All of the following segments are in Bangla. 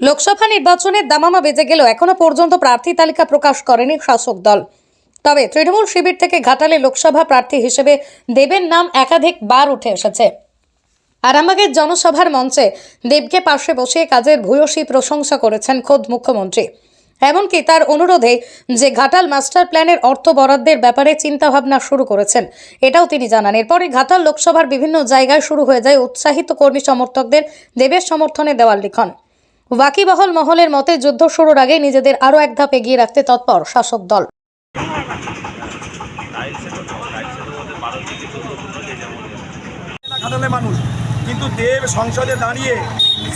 লোকসভা নির্বাচনের দামামা বেজে গেল এখনও পর্যন্ত প্রার্থী তালিকা প্রকাশ করেনি শাসক দল। তবে তৃণমূল শিবির থেকে ঘাটালে লোকসভা প্রার্থী হিসেবে দেবের নাম একাধিক বার উঠে এসেছে। আরামবাগের জনসভার মঞ্চে দেবকে পাশে বসিয়ে কাজের ভূয়সী প্রশংসা করেছেন খোদ মুখ্যমন্ত্রী। এমনকি তার অনুরোধে যে ঘাটাল মাস্টার প্ল্যানের অর্থ বরাদ্দের ব্যাপারে চিন্তাভাবনা শুরু করেছেন, এটাও তিনি জানান। এরপরে ঘাটাল লোকসভার বিভিন্ন জায়গায় শুরু হয়ে যায় উৎসাহিত কর্মী সমর্থকদের দেবের সমর্থনে দেওয়াল লিখন। ওয়াকিবহল মহলের মতে যুদ্ধ শুরুর আগে নিজেদের আরও এক ধাপ এগিয়ে রাখতে তৎপর শাসক দল। মানুষ, কিন্তু দেব সংসদে দাঁড়িয়ে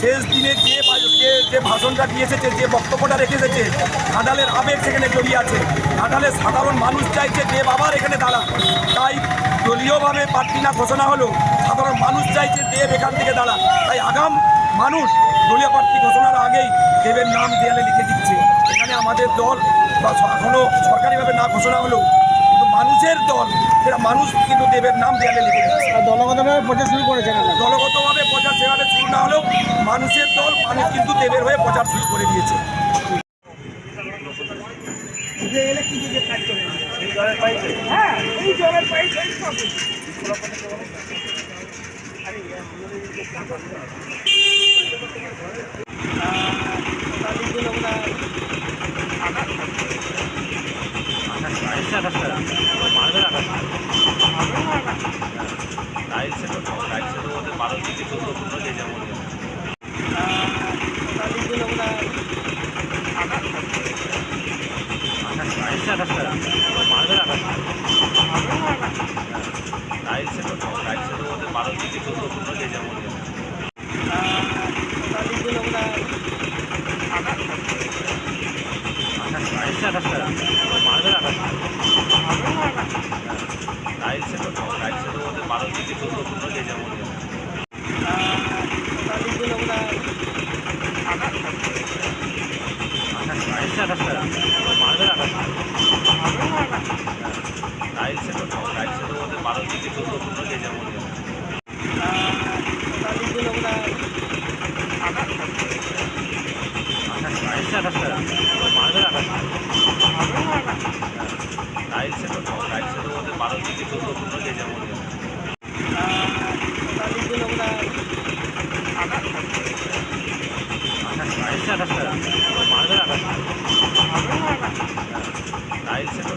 শেষ দিনে যে যে- ভাষণটা দিয়ে এসেছে যে বক্তব্যটা রেখে এসেছে ঘাটালের আবেগ সেখানে জড়িয়ে আছে। ঘাটালের সাধারণ মানুষ চাইছে দেব আবার এখানে দাঁড়া তাই দলীয়ভাবে প্রার্থী না ঘোষণা হলো, সাধারণ মানুষ চাইছে দেব এখান থেকে দাঁড়া তাই আগাম মানুষ দলীয় প্রার্থী ঘোষণার আগেই দেবের নাম দেয়ালে লিখে দিচ্ছে। এখানে আমাদের দল বা এখনও সরকারিভাবে না ঘোষণা হলেও কিন্তু মানুষের দল সেটা মানুষ কিন্তু দেবের নাম দেয়ালে লিখে দিচ্ছে। দলগতভাবে প্রচার শুরু করেছে দলগতভাবে প্রচার সেভাবে শুরু না হলেও মানুষের দল মানুষ কিন্তু দেবের হয়ে প্রচার শুরু করে দিয়েছে। হ্যাঁ, টাইলসের টাইলসের মধ্যে বারো থেকে চোদ্দ ফুট যেমন মারবেন আঠাশ টাকা মারবেন আঠাশ টাকা টাইলসে তো টাইলসে তো আমাদের বারো থেকে চোদ্দ পনেরো দিয়ে যাব আঠাশ টাকা টাইলসে তো টাইলসে তো আমাদের বারো থেকে চোদ্দ ফুট হলে যেমন টাইলসে তো টাইলসে তো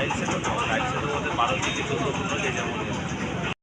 lives